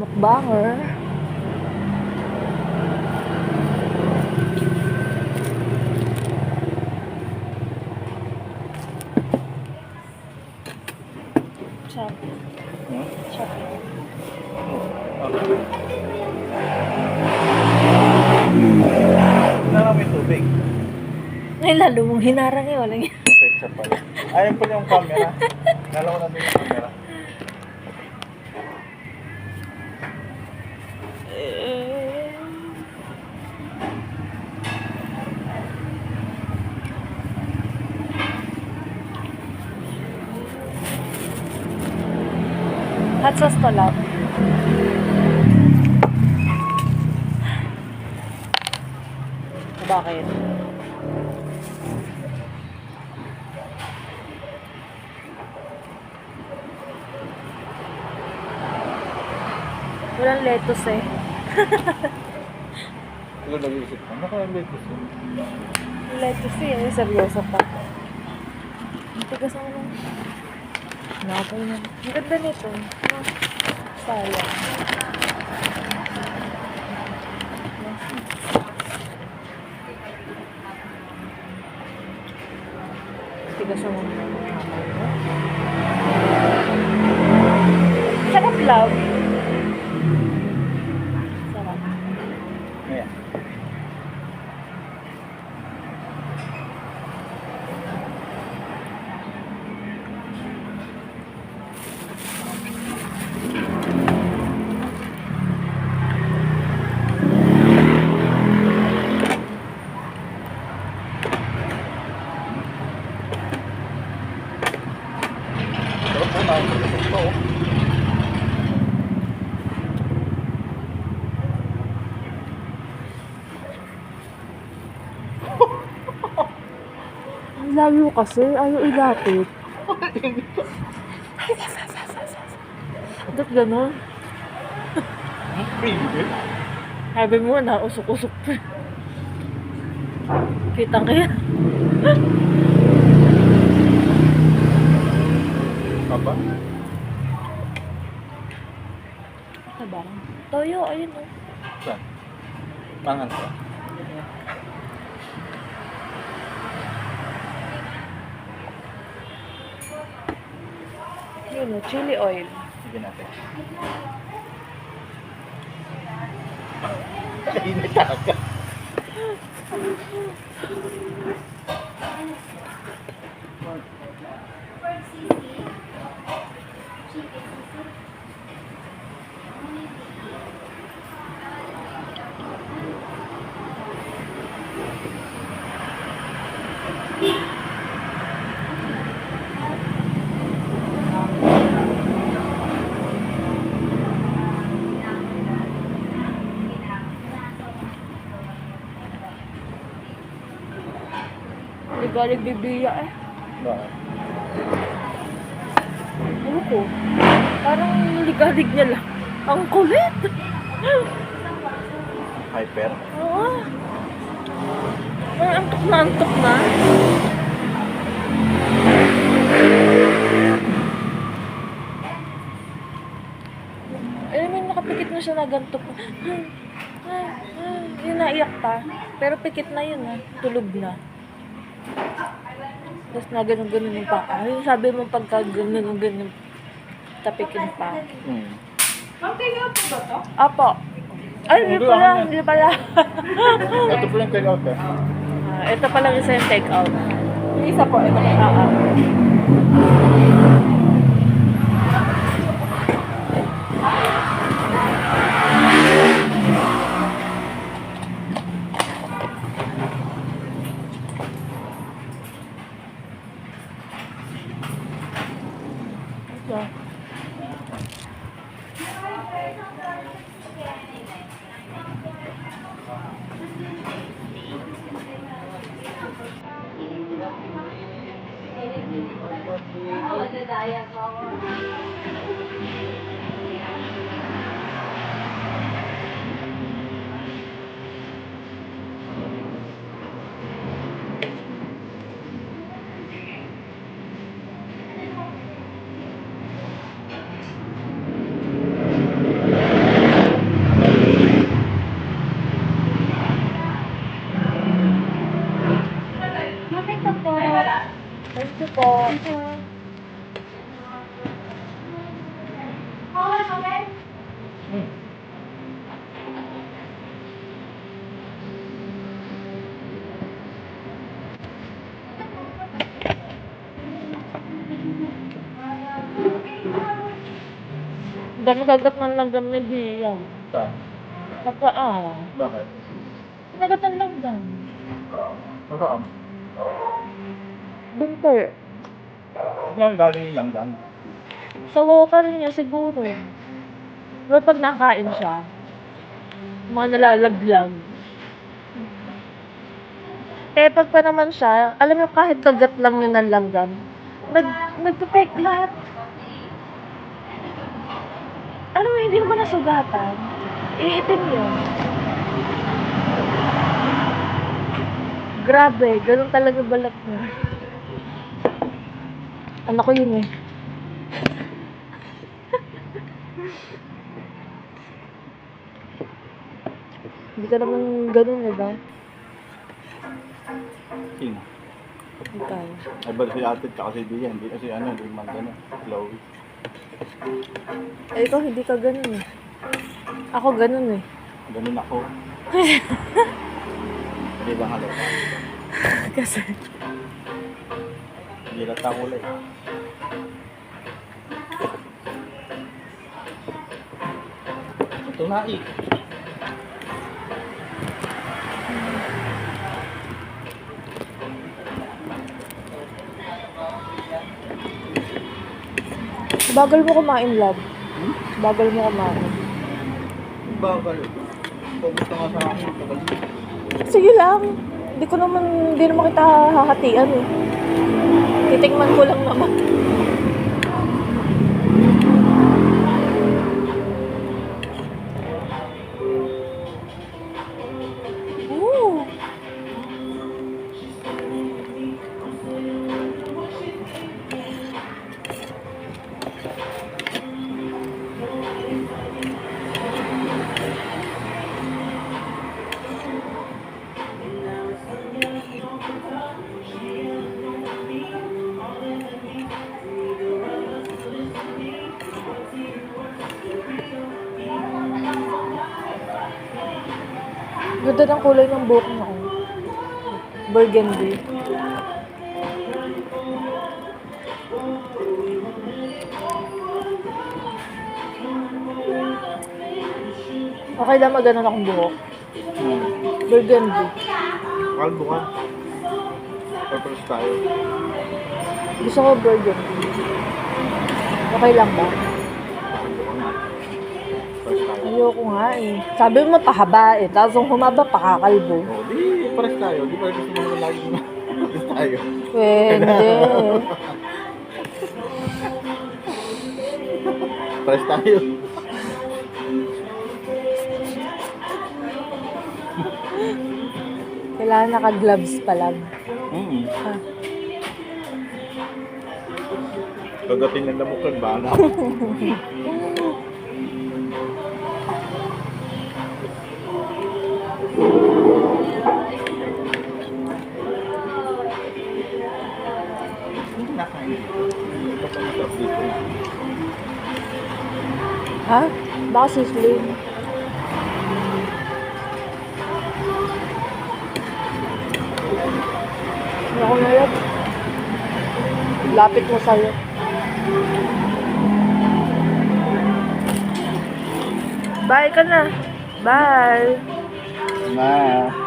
Mukbanger. Chop. Hmm? Chop. Okay. Wala na may tubig. Ay, lalo mong hinarang eh. Walang yan. Okay, pala. Ayun pala yung camera. Nalaw na din yung camera. Hot sauce to lang. Bakit? Walang lettuce eh. Siguro nag-iisip. Naka-embed ko siya. Lettuce eh. Ay, seryoso pa. Ang tigas ako ng... Nakapay na. Ang ganda nito. Sayang. Tigas ako ng kamay ko. Sarap love. Layo kasi. Ayaw ilapit. Ba't ganun? Sabi mo na, usok-usok pa. Kitang kaya. Papa? Ano ba? Toyo, ayun o. Saan? Mangan ko. Yun chili oil. Sige natin. Init talaga. Hindi galing bibiya eh. Bakit? Ano ko? Parang ligalig niya lang. Ang kulit! Hyper? Oo. Ang antok na antok na. Alam mo, nakapikit na siya na ganito. Yung naiyak pa. Pero pikit na yun ah. Tulog na. Tapos na ganun-ganun yung pa. Ay, sabi mo pagka ganun-ganun tapikin pa. Hmm. Apo. Ay, hindi Hindi, pala, na. hindi pala. Ito po yung take-out eh. Ah, ito pala isa yung take out. Yung isa po, ito pa. Ah, ah. Yeah. Oh, the diet, dami kagat ng langgam ni Dian. Saan? Nagkaan. Bakit? Nagat ng langgam. Saan? Binter. Saan galing lang dan? Sa walker niya siguro. Pero pag nakain siya, mga nalalaglag. Eh, pag pa naman siya, alam mo kahit kagat lang yun ng langgam, nag, nagpipek lahat. Alam mo, hindi naman nasugatan. Iitim yun. Grabe, ganun talaga balat niya. Anak ko yun eh. Hindi ka naman ganun, di ba? Sino? Ikaw. Ay, ba si ate tsaka si Dian? Hindi kasi ano, hindi man gano'n. Chloe. Eh, ikaw hindi ka ganun eh. Ako ganun eh. Ganun ako. Hindi ba halata? Kasi, Hindi lata kulay. Ito na eh. Bagal mo kumain, love. Bagal mo kumain. Bakal. Pumunta nga sa akin. Sige lang. Hindi ko naman, hindi naman kita hahatian eh. Titikman ko lang naman. Ganda ng kulay ng buhok mo. oh. Burgundy. Okay lang maganon akong buhok. Hmm. Burgundy. Kalbo ka. Purpose tayo. Gusto ko burgundy. Okay lang ba? Ayoko nga eh. Sabi mo pahaba eh. Tapos kung humaba, pakakalbo. Oh, di pares tayo. Di ba gusto mo naman lagi na pares tayo. Pwede. Pares tayo. Kailangan naka-gloves pa lang. Mm. Ah. Pagdating ng lamukhan, bahala. Ha? Baka sisling. Ako na yan. Lapit mo sa'yo. Bye ka na. Bye. Na.